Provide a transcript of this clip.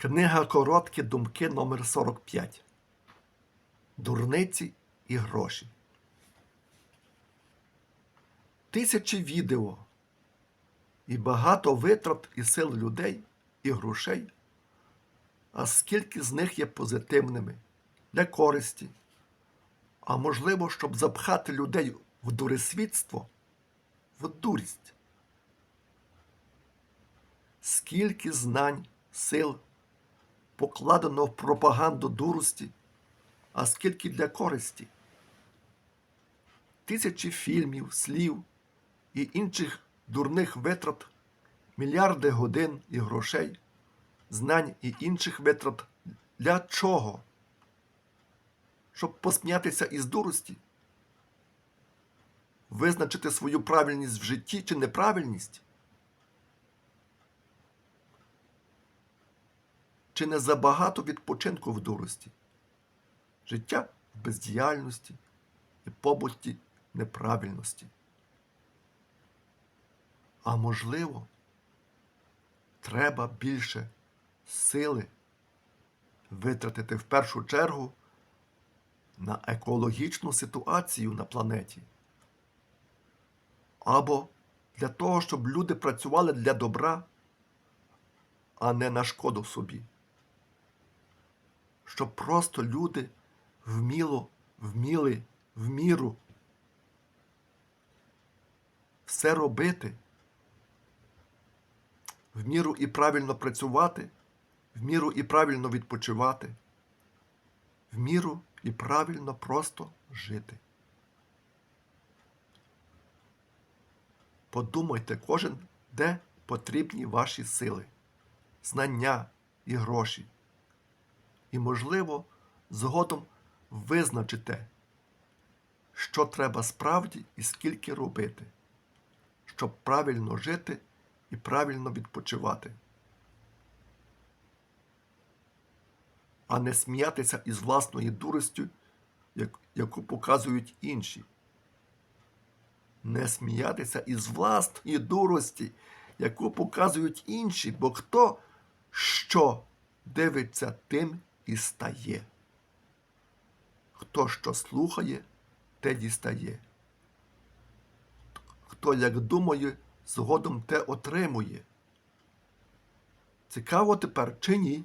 Книга Короткі думки номер 45 Дурниці і гроші. Тисячі відео і багато витрат і сил людей і грошей. А скільки з них є позитивними для користі, а можливо, щоб запхати людей в дуресвітство, в дурість. Скільки знань, сил покладено в пропаганду дурості, а скільки для користі. Тисячі фільмів, слів і інших дурних витрат, мільярди годин і грошей, знань і інших витрат для чого? Щоб посміятися із дурості? Визначити свою правильність в житті чи неправильність? Чи не забагато відпочинку в дурості? Життя в бездіяльності і побуті неправильності. А можливо, треба більше сили витратити в першу чергу на екологічну ситуацію на планеті. Або для того, щоб люди працювали для добра, а не на шкоду собі. Щоб просто люди вміло, вміли в міру все робити, в міру і правильно працювати, в міру і правильно відпочивати, в міру і правильно просто жити. Подумайте кожен, де потрібні ваші сили, знання і гроші. І, можливо, згодом визначите, що треба справді і скільки робити, щоб правильно жити і правильно відпочивати, а не сміятися із власною дуростю, яку показують інші. Не сміятися із власної дурості, яку показують інші, бо хто що дивиться, тим і стає. Хто що слухає, те дістає. Хто як думає, згодом те отримує. Цікаво тепер чи ні?